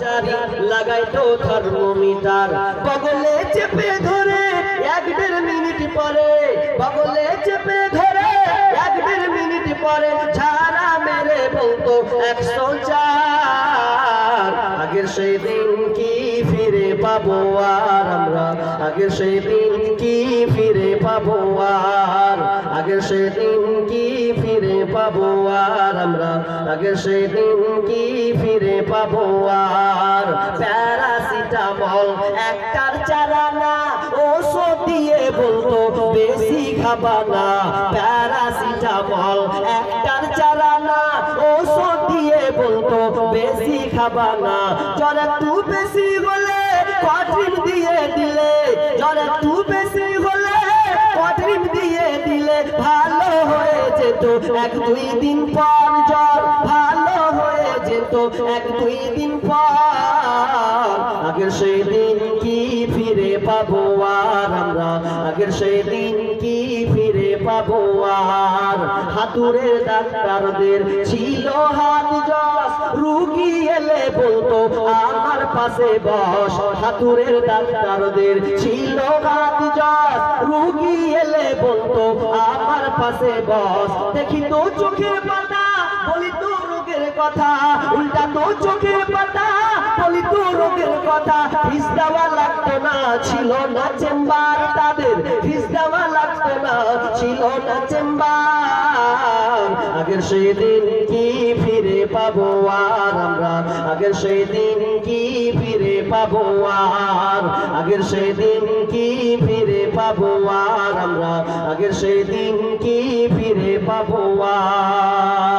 জারি লাগাইতো থার্মোমিটার বগলে চেপে ধরে এক দেড় মিনিট পরে বগলে চেপে ধরে এক দেড় মিনিট পরে ঝাড়া মেরে বলতো একশো চার আগের সেই দিন কি ফিরে পাবো আর আমরা? আগের সেই দিন কি ফিরে পাবো আর? আগের সেই দিন কি ফিরে পাবো আর আমরা? আগের সেই দিন কি ফিরে পাবো আর? খাবা না প্যারাসিটামল, একটার চারা না, ওষুধ দিয়ে বলতো, বেশি খাবা না জ্বর একটু বেশি হলে কঠিন দিয়ে দিলে, জ্বর একটু বেশি হলে কঠিন দিয়ে দিলে ভালো হয়ে যেত। এক দুই দিন পর জ্বর যেত এক দুই দিন পর। আগের সেই দিন কি ফিরে পাবো আর আমরা? আগের সেই দিন কি ফিরে পাবো আর? হাতুড়ের ডাক্তারদের ছিল হাত জস রুগী এলে বলতো, আমার পাশে বস। হাতুরের ডাক্তারদের ছিল হাত জস রুগী এলে বলতো, আমার পাশে বস। দেখি তো চোখে পাতা বলি তো কথা, উল্টা তো চোখে পাতা, বলি তো রোগের কথা। ফিস লাগতো না, ছিল না চেম্বার। তাদের ফিস লাগতো না, ছিল না চেম্বার। আগের সেই দিন কি ফিরে পাবো আর আমরা? আগের সেই দিন কি ফিরে পাবো আর? আগের সেই দিন কি ফিরে পাবো আর আমরা? আগের সেই দিন কি ফিরে পাবো আর?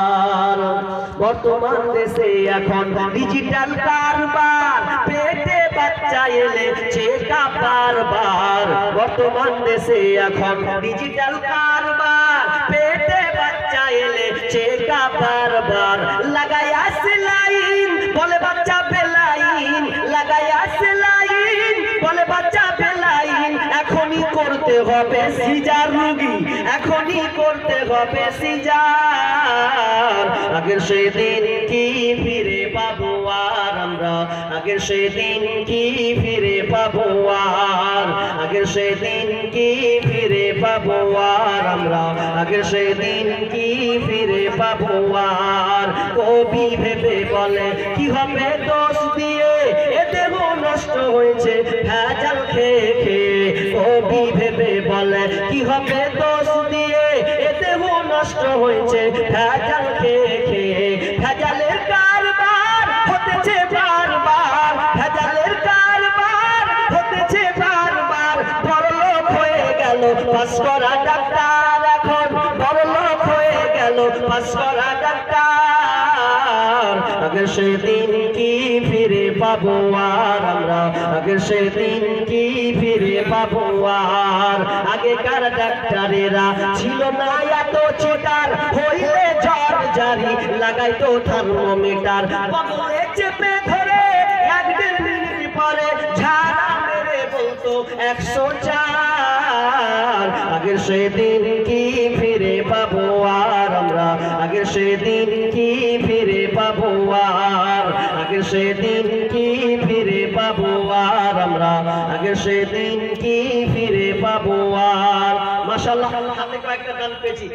বর্তমান দেশে এখন ডিজিটাল কারবার, পেটে বাচ্চা এলে চেক বারবার বর্তমান দেশে এখন ডিজিটাল কারবার, পেটে বাচ্চা এলে চেক বারবার লাগাই করতে হবে সিজার রুগী, এখনই করতে হবে সিজার। আগের সেদিন কি ফিরে পাবো আর আমরা? আগের সেদিন কি ফিরে পাবো আর? আগের সেদিন কি ফিরে পাবো আর আমরা? আগের সেদিন কি ফিরে পাবো আর? কবি ভেবে বলে, কি হবে দোষ দিয়ে? এ দেহ নষ্ট হয়েছে, ভেজাল খেয়ে কবি ভেবে বলে, কি হবে দোষ দিয়ে? এ দেহ নষ্ট হয়েছে, ভেজাল খেয়ে ভেজালের কারবার হতেছে বারবার, ভেজালের কারবার হতেছে বারবার। হয়ে গেল, পাস করা ডাক্তার এখন। হয়ে গেল, পাস করা ডাক্তার। আগে সেদিন কি ফিরে পাবো আর আমরা। আগে সেদিন কি ফিরে পাবো আর? আগেকার ডাক্তারেরা ছিল না এত চিটার হইলে জ্বর জারি লাগাইতো থার্মোমিটার। বগলে চেপে ধরে আগের সেদিন কি ফিরে পাবো আর আমরা? আগের সেদিন কি ফিরে পাবো আর? আগের সেদিন কি ফিরে পাবো আর আমরা? আগের সেদিন কি ফিরে পাবো আর? মাসাল্লাহ হাতে কয়েকটা গান পেয়েছি।